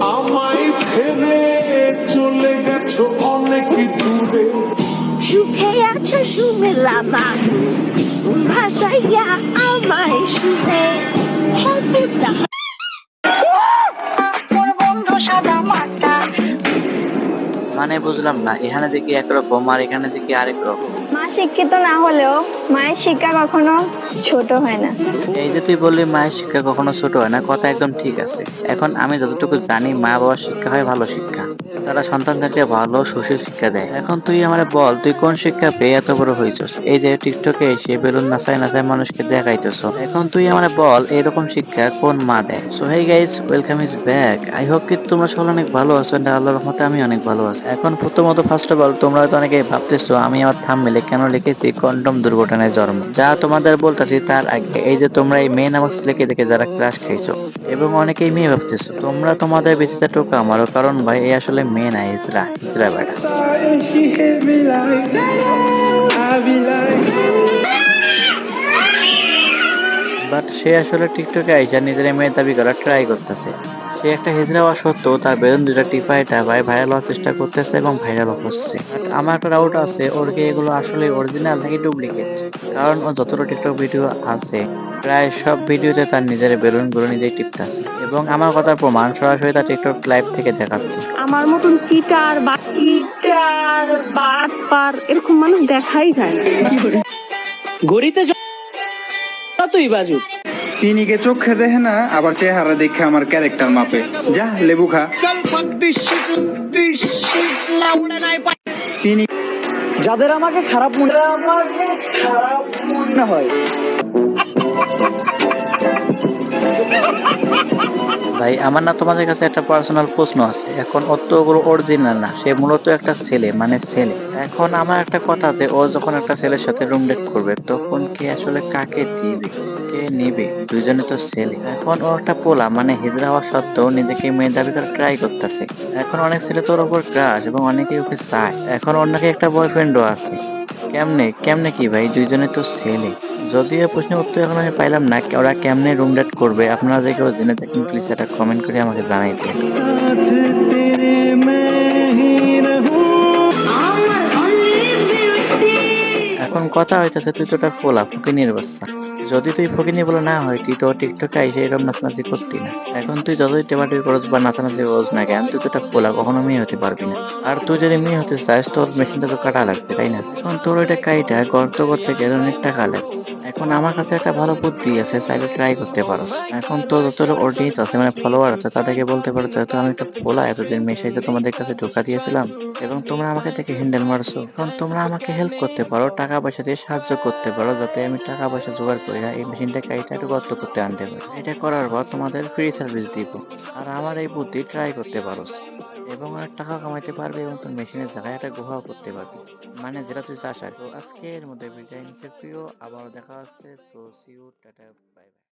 আমায় ছেড়ে চলে গেছো অনেক দূরে। সুখে আছো সুমেলা আমি ভাসাইয়া আমায় শুনে। হবুটা মানে বুঝলাম না এখানে দেখি একরকম আর এখানে দেখি আরেক রকম। মা শিক্ষিত না হলেও মায়ের শিক্ষা কখনো ছোট হয় না। এই যে তুই বললি মায়ের শিক্ষা কখনো ছোট হয় না কথা একদম ঠিক আছে। এখন আমি যতটুকু জানি মা বাবার শিক্ষা হয় ভালো শিক্ষা। তারা সন্তানদেরকে ভালো সুশীল শিক্ষা দেয়। এখন তুই আমার বল তুই কোন শিক্ষা পেয়ে এত বড় হয়েছস? এই যে টিকটকে এসে বেলুন নাচায় নাচায় মানুষকে দেখাইতেছ। এখন তুই আমার বল এরকম শিক্ষা কোন মা দেয়? So hey guys welcome is back I hope কি তোমরা সকলে অনেক ভালো আছো আল্লাহর রহমতে আমি অনেক ভালো আছি। এখন প্রথমত ফার্স্ট অফ অল তোমরা হয়তো অনেকে ভাবতেছো, আমি আমার থাম্বনেলে কেন লিখেছি? কন্ডম দুর্ঘটনায় জন্ম। যা তোমাদের বলতেছি তার আগে, এই যে তোমরা এই মেয়ে নামক ছেলেকে দেখে যারা ক্রাশ খাইছো, এবং অনেকেই মেয়ে ভাবতেছো, তোমরা তোমাদের বেঁচেতে টোকা মারো কারণ ভাই এই আসলে মেয়ে না, ইজরা ইজরা like বাট সে আসলে টিকটকে আইসা নিজের মেয়ে দাবি করার ট্রাই করতেছে। সে একটা হিজড়া হওয়া সত্ত্বেও তার বেলুন দুটা টিপাই টাপায় ভাইরাল হওয়ার চেষ্টা করতেছে এবং ভাইরাল হচ্ছে। আমার একটা ডাউট আছে ওর কি এগুলো আসলে অরিজিনাল নাকি ডুপ্লিকেট কারণ ও যতটা টিকটক ভিডিও আছে প্রায় সব ভিডিওতে তার নিজের বেলুনগুলো নিজেই টিপতেছে। এবং আমার কথার প্রমাণ সরাসরি তার টিকটক লাইভ থেকে দেখাচ্ছে। আমার মতন চিটার বা চিটার বাট পার এরকম মানুষ দেখাই যায় না। গড়িতে যতই বাজুক। পিনিকে চোখে দেখে না, আবার চেহারা দেখে আমার ক্যারেক্টার মাপে। যা, লেবু খা। পিনি যাদের আমাকে খারাপ মনে আমাকে খারাপ মনে হয়। ভাই, আমার না তোমাদের কাছে একটা পার্সোনাল প্রশ্ন আছে। এখন ওগুলো অরিজিনাল না, সে মূলত একটা ছেলে মানে ছেলে। এখন আমার একটা কথা আছে, ও যখন একটা ছেলের সাথে রুম ডেট করবে, তখন কে আসলে কাকে দিবে, কে নেবে? দুইজনে তো ছেলে। এখন ও একটা পোলা মানে হিজড়া হওয়া সত্ত্বেও নিজেকে মেয়ে দাবি করে ট্রাই করতেছে। এখন অনেক ছেলে তোর ওপর ক্রাশ এবং অনেকেই ওকে চায়। এখন নাকি একটা বয়ফ্রেন্ডও আছে। কেমনে? কেমনে কি ভাই? দুইজনে তো ছেলে। যদিও প্রশ্নের উত্তর এখন আমি পাইলাম না ওরা কেমনে রুম ডেট করবে? আপনারা যে কেউ জেনে থাকেন প্লিজ এটা কমেন্ট করে আমাকে জানাইতে এখন কথা হইতেছে তুই তো ওটা ফোলা নিয়ে বাচ্চা। যদি তুই ফকিনি বলে না হয়, তুই তো টিকটকে আইসে এরকম নাচানাচি করতি না। এখন তুই যতই টেপাটিপি করস বা নাচানাচি করস না কেন, তুই তো একটা ফোলা কখনো মেয়ে হতে পারবি না। আর তুই যদি মেয়ে হতে চাস, তোর মেশিনটা তো কাটা লাগবে, তাই না? এখন তোর ওইটা কাইটা গর্ত করতে গেলে অনেক টাকা লাগবে। এখন আমার কাছে একটা ভালো বুদ্ধি আছে, চাইলে ট্রাই করতে পারোস। এখন তো যত অডিয়েন্স আছে মানে ফলোয়ার আছে, তাদেরকে বলতে পারো যেহেতু আমি একটা ফোলা এতদিন মেশাইতে তোমাদের কাছে ঢোকা দিয়েছিলাম এবং তোমরা আমাকে দেখে হ্যান্ডেল মারছো। এখন তোমরা আমাকে হেল্প করতে পারো, টাকা পয়সা দিয়ে সাহায্য করতে পারো, যাতে আমি টাকা পয়সা জোগাড় করি। না, এই মেশিনটা কাইটা একটু গর্ত করতে আনতে পারে এটা করার পর তোমাদের ফ্রি সার্ভিস দিব। আর আমার এই বুদ্ধি ট্রাই করতে পারো এবং অনেক টাকা কামাইতে পারবে এবং তোর মেশিনের জায়গায় একটা গুহাও করতে পারবে। মানে যেটা তুই চাষ আর আজকের মধ্যে বিজয় আবার দেখা হচ্ছে। So see you tata bye bye